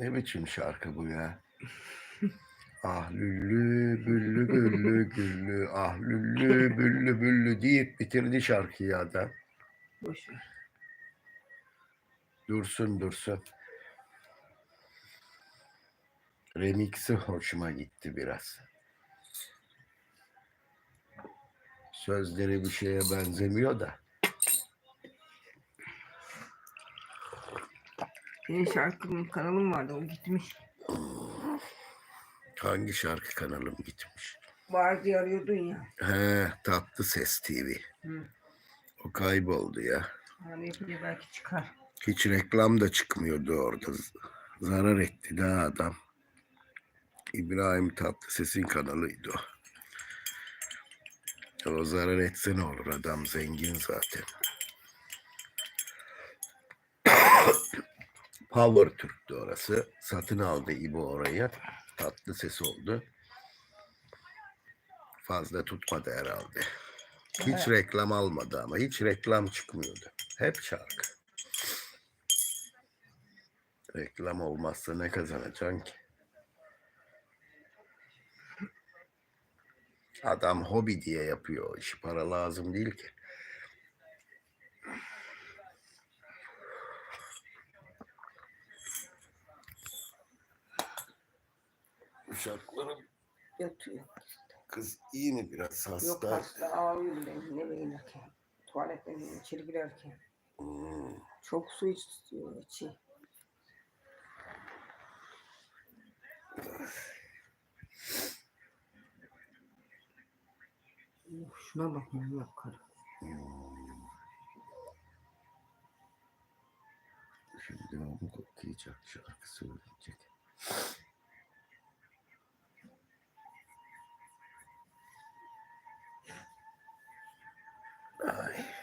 Ne biçim şarkı bu ya? Ah lüllü büllü güllü güllü ah lüllü büllü büllü deyip bitirdi şarkıyı adam. Dursun dursun. Remix'i hoşuma gitti biraz. Sözleri bir şeye benzemiyor da. Senin şarkının kanalın vardı o gitmiş. Hangi şarkı kanalım gitmiş? Var diye arıyordun ya. He, Tatlı Ses TV. Hı. O kayboldu ya. Yapınca belki çıkar. Hiç reklam da çıkmıyordu orada. Zarar etti daha adam. İbrahim Tatlıses'in kanalıydı o. O zarar etse ne olur adam zengin zaten. Power Türk'tü orası. Satın aldı İbo orayı. Tatlı ses oldu. Fazla tutmadı herhalde. Hiç reklam almadı ama. Hiç reklam çıkmıyordu. Hep şarkı. Reklam olmazsa ne kazanacaksın ki? Adam hobi diye yapıyor o işi. Para lazım değil ki. Uşaklarım Yatıyor. kız iyi mi biraz Yok hasta? hasta ağlıyor benim ne beğenirken. Tuvaletten içeri girerken. Hmm, Çok su istiyor içi. Uf, Şuna bak manyak karı. Şimdi onu koklayacak şarkı söyleyecek. Ay.